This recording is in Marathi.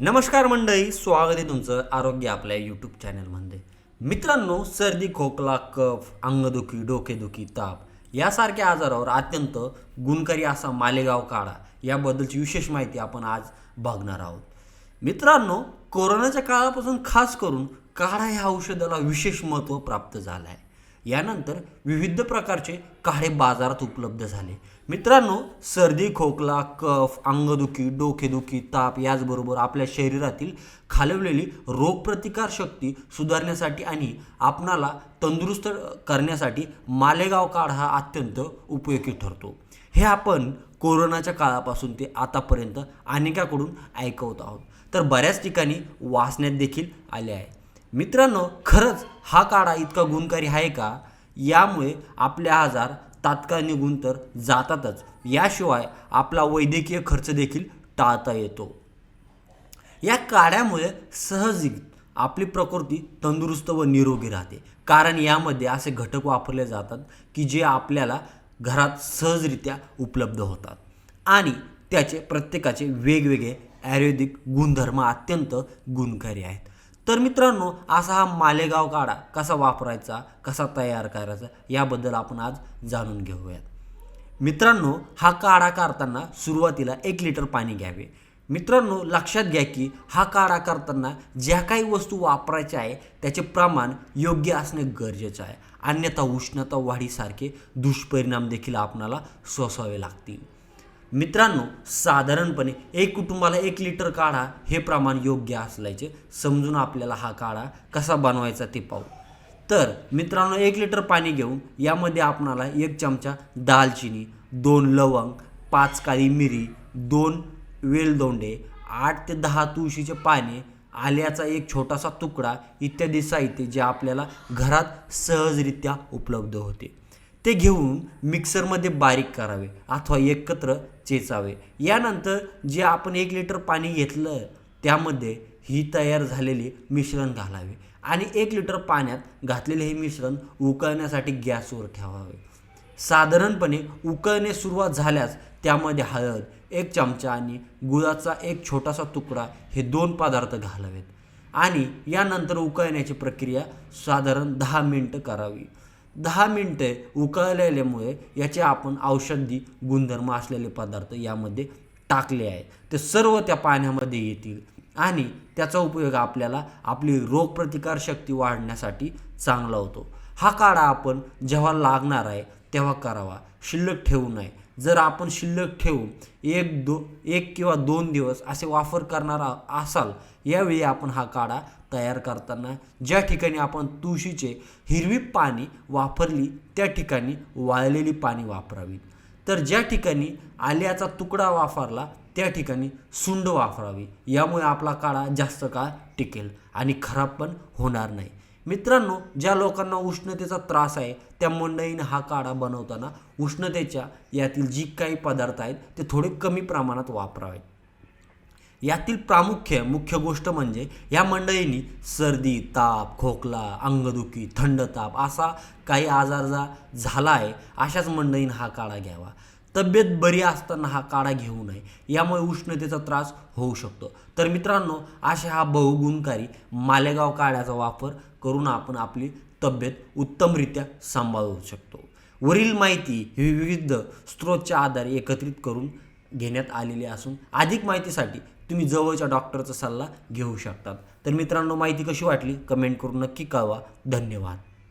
नमस्कार मंडळी स्वागत आहे तुमचं आरोग्य आपल्या यूट्यूब चॅनलमध्ये मित्रांनो सर्दी खोकला कफ अंगदुखी डोकेदुखी ताप यासारख्या आजारावर अत्यंत गुणकारी असा मालेगाव काढा याबद्दलची विशेष माहिती आपण आज बघणार आहोत. मित्रांनो कोरोनाच्या काळापासून खास करून काढा या औषधाला विशेष महत्त्व प्राप्त झालं आहे यानंतर विविध प्रकारचे काढे बाजारात उपलब्ध झाले. मित्रांनो सर्दी खोकला कफ अंगदुखी डोकेदुखी ताप याचबरोबर आपल्या शरीरातील खालवलेली रोगप्रतिकार शक्ती सुधारण्यासाठी आणि आपणाला तंदुरुस्त करण्यासाठी मालेगाव काढ हा अत्यंत उपयोगी ठरतो. हे आपण कोरोनाच्या काळापासून ते आतापर्यंत अनेकाकडून ऐकवत आहोत. तर बऱ्याच ठिकाणी वाचण्यात देखील आले आहे. मित्रांनो खरंच हा काढा इतका गुणकारी आहे का? यामुळे आपले आजार तात्काळ निघून तर जातातच. याशिवाय आपला वैद्यकीय खर्च देखील टाळता येतो. या काढ्यामुळे सहजिक आपली प्रकृती तंदुरुस्त व निरोगी राहते. कारण यामध्ये असे घटक वापरले जातात की जे आपल्याला घरात सहजरित्या उपलब्ध होतात. आणि त्याचे प्रत्येकाचे वेगवेगळे आयुर्वेदिक गुणधर्म अत्यंत गुणकारी आहेत. तर मित्रांनो असा हा मालेगाव काढा कसा वापरायचा कसा तयार करायचा याबद्दल आपण आज जाणून घेऊयात. मित्रांनो हा काढा करताना सुरुवातीला एक लिटर पाणी घ्यावे. मित्रांनो लक्षात घ्या की हा काढा करताना ज्या काही वस्तू वापरायच्या आहे त्याचे प्रमाण योग्य असणे गरजेचं आहे. अन्यथा उष्णता वाढीसारखे दुष्परिणाम देखील आपणाला सोसावे लागतील. मित्रांनो साधारणपणे एक कुटुंबाला एक लिटर काढा हे प्रमाण योग्य असल्याचे समजून आपल्याला हा काढा कसा बनवायचा ते पाहू. तर मित्रांनो एक लिटर पाणी घेऊन यामध्ये आपणाला एक चमचा दालचिनी दोन लवंग पाच काळी मिरी दोन वेलदोंडे आठ ते दहा तुळशीचे पाने आल्याचा एक छोटासा तुकडा इत्यादी साहित्य जे आपल्याला घरात सहजरित्या उपलब्ध होते. ते घेऊन मिक्सरमध्ये बारीक करावे अथवा एकत्र चेचावे. यानंतर जे आपण एक लिटर पाणी घेतलं त्यामध्ये ही तयार झालेले मिश्रण घालावे आणि एक लिटर पाण्यात घातलेले हे मिश्रण उकळण्यासाठी गॅसवर ठेवावे. साधारणपणे उकळणे सुरुवात झाल्यास त्यामध्ये हळद एक चमचा आणि गुळाचा एक छोटासा तुकडा हे दोन पदार्थ घालावेत आणि यानंतर उकळण्याची प्रक्रिया साधारण दहा मिनटं करावी. दहा मिनटे उकळलेल्यामुळे याचे आपण औषधी गुणधर्म असलेले पदार्थ यामध्ये टाकले आहे. ते सर्व त्या पाण्यामध्ये येतील आणि त्याचा उपयोग आपल्याला आपली रोगप्रतिकार शक्ती वाढण्यासाठी चांगला होतो. हा काढा आपण जेव्हा लागणार आहे तेव्हा करावा. शिल्लक ठेवू नये. जर आपण शिल्लक ठेवून एक दो एक किंवा दोन दिवस असे वापर करणार असाल यावेळी आपण हा काढा तयार करताना. ज्या ठिकाणी आपण तुळशीचे हिरवी पाणी वापरली त्या ठिकाणी वाळलेली पाणी वापरावी तर ज्या ठिकाणी आल्याचा तुकडा वापरला त्या ठिकाणी सुंड वापरावी. यामुळे आपला काढा जास्त काळ टिकेल आणि खराब पण होणार नाही. मित्रांनो ज्या लोकांना उष्णतेचा त्रास आहे त्या मंडळीने हा काढा बनवताना उष्णतेच्या यातील जी काही पदार्थ आहेत ते थोडे कमी प्रमाणात वापरावे. यातील प्रामुख्य मुख्य गोष्ट म्हणजे या मंडळींनी सर्दी ताप खोकला अंगदुखी थंड ताप असा काही आजार जा झाला आहे अशाच मंडळीनं हा काढा घ्यावा. तब्येत बरी असताना हा काढा घेऊ नये यामुळे उष्णतेचा त्रास होऊ शकतो. तर मित्रांनो अशा हा बहुगुणकारी मालेगाव काढ्याचा वापर करून आपण आपली तब्येत उत्तमरित्या सांभाळू शकतो. वरील माहिती ही विविध स्त्रोतच्या आधारे एकत्रित करून घेण्यात आलेली असून अधिक माहितीसाठी तुम्ही जवळच्या डॉक्टरचा सल्ला घेऊ शकतात. तर मित्रांनो माहिती कशी वाटली? कमेंट करून नक्की कळवा. धन्यवाद.